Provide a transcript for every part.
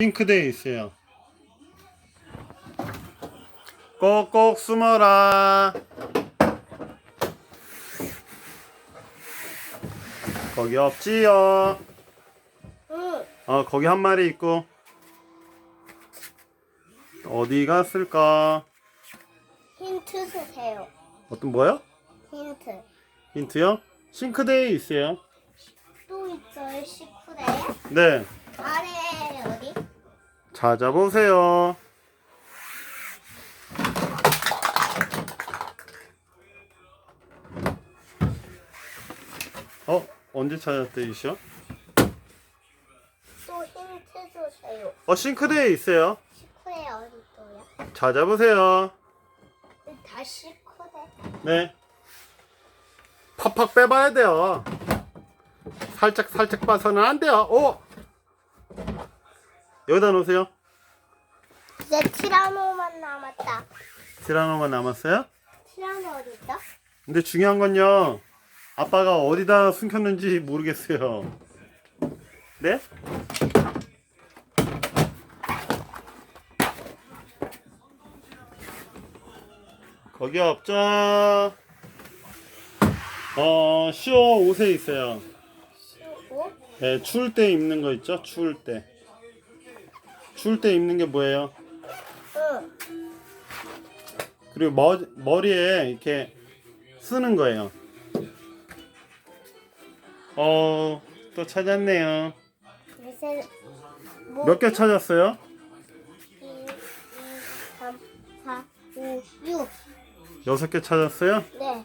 싱크대에 있어요. 꼭꼭 숨어라. 거기 없지요. 응. 어, 거기 한 마리 있고. 어디 갔을까? 힌트 주세요. 어떤 뭐요? 힌트. 힌트요? 싱크대에 있어요. 또 있어요, 식후대. 네. 찾아보세요. 어? 언제 찾았대, 이시요? 또 힌트 주세요. 어, 싱크대에 있어요. 식후대 어디 또요? 찾아보세요. 다 식후대. 네. 팍팍 빼봐야 돼요. 살짝 살짝 봐서는 안 돼요. 오! 여기다 놓으세요. 이제 티라노만 남았다. 티라노만 남았어요. 티라노 어디 있다? 근데 중요한 건요. 아빠가 어디다 숨겼는지 모르겠어요. 네? 거기 없죠? 어, 쇼 옷에 있어요. 쉬고 네, 추울 때 입는 거 있죠? 추울 때. 추울 때 입는 게 뭐예요? 응. 그리고 머, 머리에 이렇게 쓰는 거예요. 어, 또 찾았네요. 뭐몇개 찾았어요? 1, 2, 3, 4, 5, 6. 여섯 개 찾았어요? 네.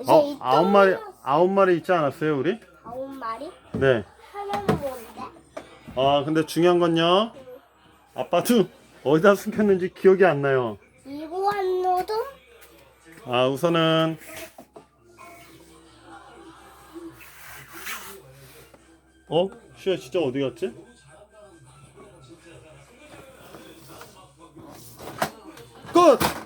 이제 어, 이 아홉 마리, 아홉 마리 있지 않았어요, 우리? 아홉 마리? 네. 하나는 뭔데? 아, 근데 중요한 건요. 아빠도 어디다 숨겼는지 기억이 안 나요. 이구안 노동? 아, 우선은 어? 슈야 진짜 어디 갔지? 끝!